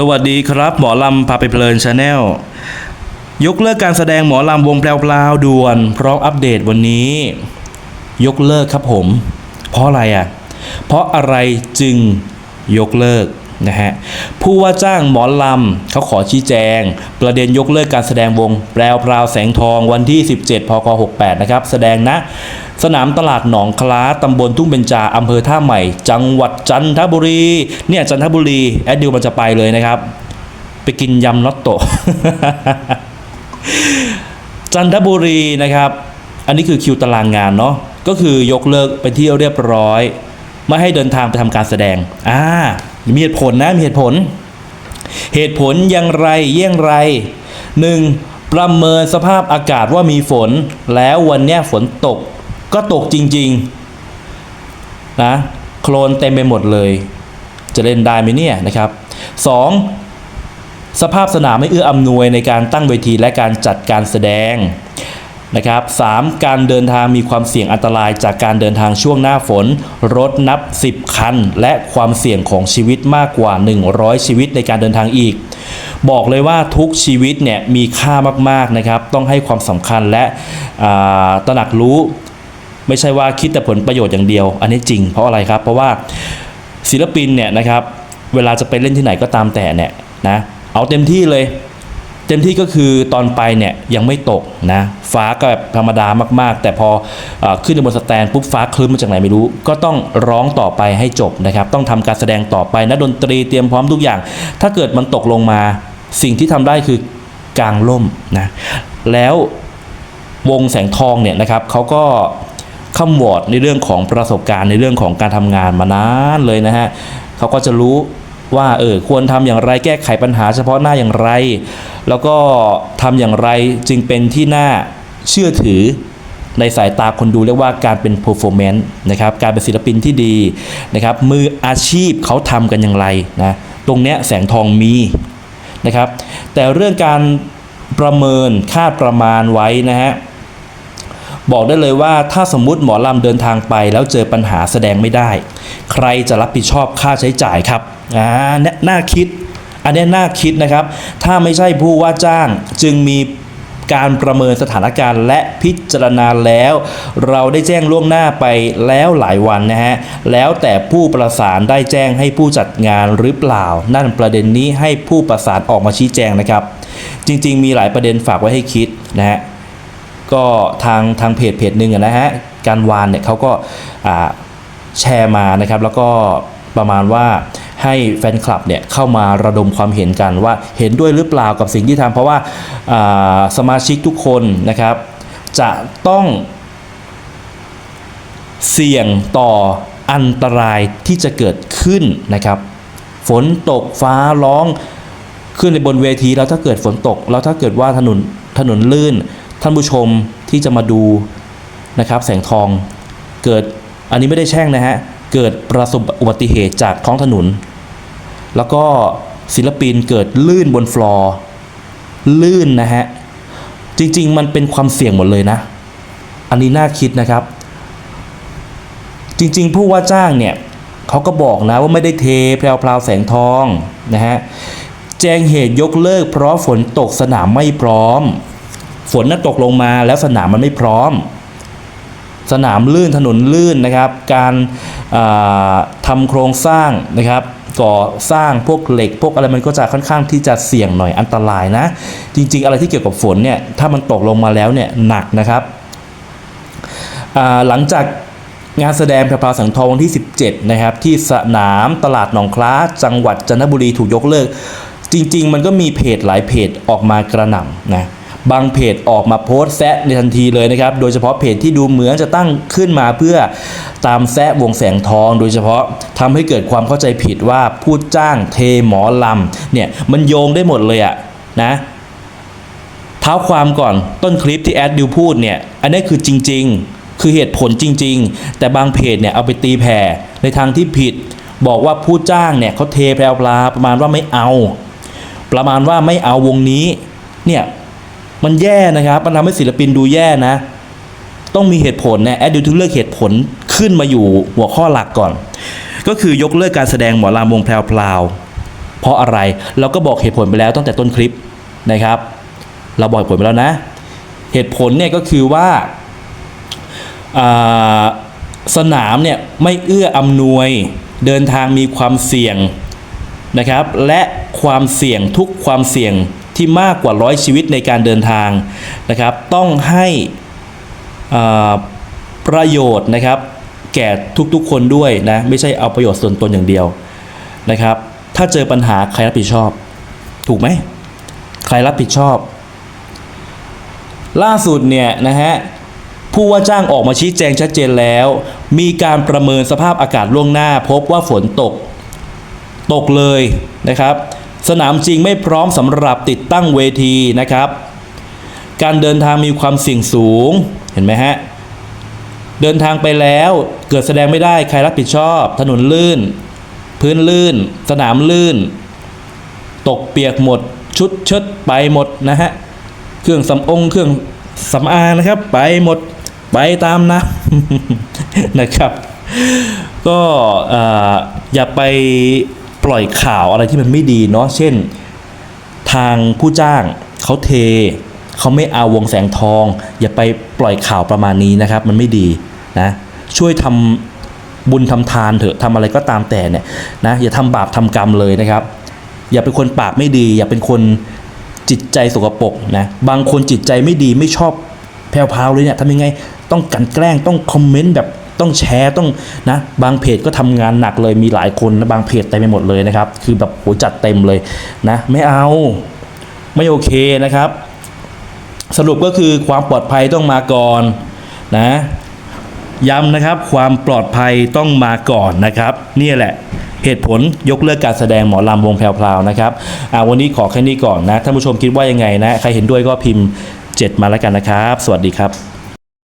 สวัสดีครับ หมอลำพาไปเพลินชาแนลยกเลิกการแสดงหมอลำวงแพรวๆด่วน เพร้อมอัปเดตวันนี้ ยกเลิกครับผม เพราะอะไรอะ เพราะอะไรจึงยกเลิกนะฮะผู้ว่าจ้างหมอลำเขาขอชี้แจง ประเด็นยกเลิกการแสดงวงแปรวพราวแสงทองวันที่ 17พค68นะครับแสดงณ สนามตลาดหนองคล้าตำบลทุ่งเบญจาอำเภอท่าใหม่ จังหวัดจันทบุรี เนี่ยจันทบุรี แอดดิวมันจะไปเลยนะครับ ไปกินยำน็อตโตจันทบุรีนะครับ อันนี้คือคิวตารางงานเนาะ ก็คือยกเลิกไปที่เรียบร้อย ไม่ให้เดินทางไปทำการแสดง อ่า มีเหตุผลนะมีเหตุผล เหตุผลอย่างไรเยี่ยงไร 1. ประเมินสภาพอากาศว่ามีฝน แล้ววันเนี้ยฝนตก ก็ตกจริงๆนะโคลนเต็มไปหมดเลย จะเล่นได้ไหมเนี่ยนะครับ 2. สภาพสนามไม่เอื้ออำนวยในการตั้งเวทีและการจัดการแสดงนะครับ 3. การเดินทางมีความเสี่ยงอันตรายจากการเดินทางช่วงหน้าฝน รถนับ 10 คัน และความเสี่ยงของชีวิตมากกว่า 100 ชีวิตในการเดินทางอีก บอกเลยว่าทุกชีวิตเนี่ยมีค่ามากๆนะครับ ต้องให้ความสำคัญและตระหนักรู้ ไม่ใช่ว่าคิดแต่ผลประโยชน์อย่างเดียว อันนี้จริงเพราะอะไรครับ เพราะว่าศิลปินเนี่ยนะครับเวลาจะไปเล่นที่ไหนก็ตามแต่เนี่ยนะเอาเต็มที่เลย เต็มที่ก็คือตอนไปเนี่ยยังไม่ตกนะฟ้าก็แบบธรรมดามากๆ แต่พออขึ้นบนสแตนปุ๊บฟ้าคลึ้มมาจากไหนไม่รู้ ก็ต้องร้องต่อไปให้จบนะครับต้องทำการแสดงต่อไปนะดนตรีเตรียมพร้อมทุกอย่าง ถ้าเกิดมันตกลงมาสิ่งที่ทำได้คือกางร่มนะแล้ววงแสงทองเนี่ยนะครับเขาก็ คำวอร์ดในเรื่องของประสบการณ์ในเรื่องของการทำงานมานานเลยนะฮะเขาก็จะรู้ว่าเออควรทำอย่างไรแก้ไขปัญหาเฉพาะหน้าอย่างไร แล้วก็ทำอย่างไรจึงเป็นที่น่าเชื่อถือในสายตาคนดูเรียกว่าการเป็น performance นะครับการเป็นศิลปินที่ดีนะครับมืออาชีพเขาทำกันอย่างไรนะตรงเนี้ยแสงทองมีนะครับแต่เรื่องการประเมินคาดประมาณไว้นะฮะ บอกได้เลยว่าถ้าสมมุติหมอลำเดินทางไปแล้วเจอปัญหาแสดงไม่ได้ ใครจะรับผิดชอบค่าใช้จ่ายครับอ่าเนี่ยน่าคิด อันนี้น่าคิดนะครับ ถ้าไม่ใช่ผู้ว่าจ้างจึงมีการประเมินสถานการณ์และพิจารณาแล้ว เราได้แจ้งล่วงหน้าไปแล้วหลายวันนะฮะ แล้วแต่ผู้ประสานได้แจ้งให้ผู้จัดงานหรือเปล่า นั่นประเด็นนี้ให้ผู้ประสานออกมาชี้แจงนะครับ จริง ๆ มีหลายประเด็นฝากไว้ให้คิดนะฮะ ก็ทางทางเพจเพจหนึ่งนะฮะการวานเนี่ยเขาก็แชร์มานะครับ แล้วก็ประมาณว่าให้แฟนคลับเนี่ยเข้ามาระดมความเห็นกันว่าเห็นด้วยหรือเปล่ากับสิ่งที่ทำเพราะว่าอ่าสมาชิกทุกคนนะครับ จะต้องเสี่ยงต่ออันตรายที่จะเกิดขึ้นนะครับ ฝนตกฟ้าร้องขึ้นในบนเวทีแล้วถ้าเกิดฝนตก แล้วถ้าเกิดว่าถนนถนนลื่น ท่านผู้ชมที่จะมาดูนะครับแสงทองเกิดอันนี้ไม่ได้แช่งนะฮะ เกิดประสบอุบัติเหตุจากท้องถนน แล้วก็ศิลปินเกิดลื่นบนฟลอร์ลื่นนะฮะ จริง ๆ มันเป็นความเสี่ยงหมดเลยนะ อันนี้น่าคิดนะครับ จริง ๆ ผู้ว่าจ้างเนี่ยเขาก็บอกนะว่าไม่ได้เทแพรวๆแสงทองนะฮะ แจ้งเหตุยกเลิกเพราะฝนตกสนามไม่พร้อม ฝนน่ะตกลงมาแล้วสนามมันไม่พร้อม สนามลื่นถนนลื่นนะครับ การาทำโครงสร้างนะครับก่อสร้างพวกเหล็ก พวกอะไรมันก็จะค่อนข้างที่จะเสี่ยงหน่อยอันตรายนะ จริง ๆ อะไรที่เกี่ยวกับฝนเนี่ยถ้ามันตกลงมาแล้วเนี่ยหนักนะครับหลังจากงานแสดงพระพาสังทองวันที่ 17 นะครับ ที่สนามตลาดหนองคล้า จังหวัดจันทบุรีถูกยกเลิก จริง ๆ มันก็มีเพจหลายเพจออกมากระหน่ำนะ บางเพจออกมาโพสต์แซะในทันทีเลยนะครับ โดยเฉพาะเพจที่ดูเหมือนจะตั้งขึ้นมาเพื่อตามแซะวงแสงทอง โดยเฉพาะทำให้เกิดความเข้าใจผิดว่าพูดจ้างเทหมอลำเนี่ยมันโยงได้หมดเลยอะนะเท้าความก่อนต้นคลิปที่แอดดิวพูดเนี่ยอันนี้คือจริง ๆ คือเหตุผลจริง ๆ แต่บางเพจเนี่ยเอาไปตีแผ่ในทางที่ผิด บอกว่าผู้จ้างเนี่ยเขาเทแพรวลาประมาณว่าไม่เอา ประมาณว่าไม่เอาวงนี้เนี่ย มันแย่นะครับ มันทำให้ศิลปินดูแย่นะ ต้องมีเหตุผลนะแอดดิวถึงเลือกเหตุผลขึ้นมาอยู่หัวข้อหลักก่อน ก็คือยกเลิกการแสดงหมอลำวงแพรวเพราะอะไรเราก็บอกเหตุผลไปแล้วตั้งแต่ต้นคลิปนะครับ เราบอกเหตุผลไปแล้วนะ เหตุผลเนี่ยก็คือว่าอ่าสนามเนี่ยไม่เอื้ออำนวยเดินทางมีความเสี่ยงนะครับ และความเสี่ยงทุกความเสี่ยง ที่มากกว่าร้อยชีวิตในการเดินทางนะครับ ต้องให้ประโยชน์นะครับ แก่ทุกๆคนด้วยนะไม่ใช่เอาประโยชน์ส่วนตนอย่างเดียวนะครับ ถ้าเจอปัญหาใครรับผิดชอบ ถูกไหมใครรับผิดชอบ ล่าสุดเนี่ยนะฮะผู้ว่าจ้างออกมาชี้แจงชัดเจนแล้ว มีการประเมินสภาพอากาศล่วงหน้า พบว่าฝนตก ตกเลยนะครับ สนามจริงไม่พร้อมสำหรับติดตั้งเวทีนะครับ การเดินทางมีความเสี่ยงสูงเห็นไหมฮะเดินทางไปแล้วเกิดแสดงไม่ได้ใครรับผิดชอบ ถนนลื่น พื้นลื่น สนามลื่น ตกเปียกหมด ชุดเชิดไปหมดนะฮะเครื่องสำองเครื่องสำอางนะครับ ไปหมดไปตามนะนะครับ ก็อย่าไป ปล่อยข่าวอะไรที่มันไม่ดีเนาะเช่น ทางผู้จ้างเขาเทเขาไม่เอาวงแสงทอง อย่าไปปล่อยข่าวประมาณนี้นะครับ มันไม่ดีนะช่วยทำบุญทำทานเถอะทำอะไรก็ตามแต่เนี่ยนะอย่าทำบาปทำกรรมเลยนะครับ อย่าเป็นคนปากไม่ดี อย่าเป็นคนจิตใจสกปรกนะบางคนจิตใจไม่ดีไม่ชอบแพรวๆเลยเนี่ยทำยังไงต้องกันแกล้งต้องคอมเมนต์แบบ ต้องแชร์ต้องนะบางเพจก็ทำงานหนักเลยมีหลายคนนะบางเพจเต็มไปหมดเลยนะครับ คือแบบโหจัดเต็มเลยนะไม่เอาไม่โอเคนะครับ สรุปก็คือความปลอดภัยต้องมาก่อนนะย้ำนะครับความปลอดภัยต้องมาก่อนนะครับนี่แหละเหตุผลยกเลิกการแสดงหมอลำวงแพรวๆนะครับวันนี้ขอแค่นี้ก่อนนะท่านผู้ชมคิดว่ายังไงนะ ใครเห็นด้วยก็พิมพ์ 7 มาแล้วกันนะครับ สวัสดีครับ